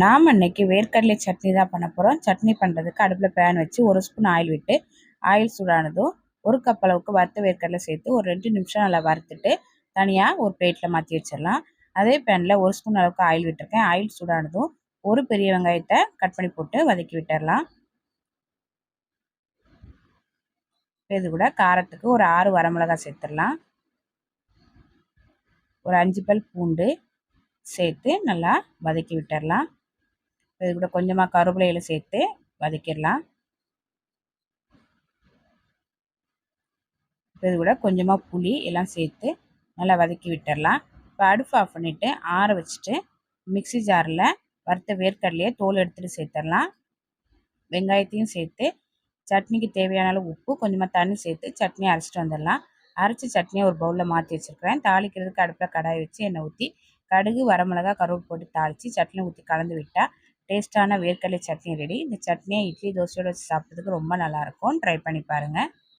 நாம் இன்னைக்கு வேர்க்கடலை சட்னி தான் பண்ண போகிறோம் சட்னி பண்ணுறதுக்கு அடுப்பில் பேன் வச்சு ஒரு ஸ்பூன் ஆயில் விட்டு ஆயில் சூடானதும் ஒரு கப் அளவுக்கு வறுத்த வேர்க்கடலை சேர்த்து ஒரு ரெண்டு நிமிஷம் நல்லா வறுத்துட்டு தனியாக ஒரு பிளேட்டில் மாற்றி வச்சிடலாம். அதே பேனில் ஒரு ஸ்பூன் அளவுக்கு ஆயில் விட்டுருக்கேன். ஆயில் சூடானதும் ஒரு பெரிய வெங்காயத்தை கட் பண்ணி போட்டு வதக்கி விட்டுடலாம். இது கூட காரத்துக்கு ஒரு ஆறு வரமிளகாய் சேர்த்துடலாம். ஒரு அஞ்சு பல் பூண்டு சேர்த்து நல்லா வதக்கி விட்டுடலாம். இது கூட கொஞ்சமாக கருவேப்பிலையில் சேர்த்து வதக்கிடலாம். இது கூட கொஞ்சமாக புளி எல்லாம் சேர்த்து நல்லா வதக்கி விட்டுடலாம். இப்போ அடுப்பு ஆஃப் பண்ணிவிட்டு ஆற வச்சுட்டு மிக்சி ஜாரில் வறுத்த வேர்க்கடலையே தோல் எடுத்துகிட்டு சேர்த்துடலாம். வெங்காயத்தையும் சேர்த்து சட்னிக்கு தேவையான அளவு உப்பு கொஞ்சமாக தண்ணி சேர்த்து சட்னி அரைச்சிட்டு வந்துடலாம். அரைச்சி சட்னியை ஒரு பவுலில் மாற்றி வச்சுருக்கிறேன். தாளிக்கிறதுக்கு அடுப்பில் கடாய் வச்சு எண்ணெய் ஊற்றி கடுகு வரமிளகா கருவேப்பு போட்டு தாளித்து சட்னி ஊற்றி கலந்து விட்டால் டேஸ்ட்டான வேர்க்கடலை சட்னி ரெடி இந்த சட்னியை இட்லி தோசையோடு வச்சு சாப்பிட்றதுக்கு ரொம்ப நல்லாயிருக்கும். ட்ரை பண்ணி பாருங்கள்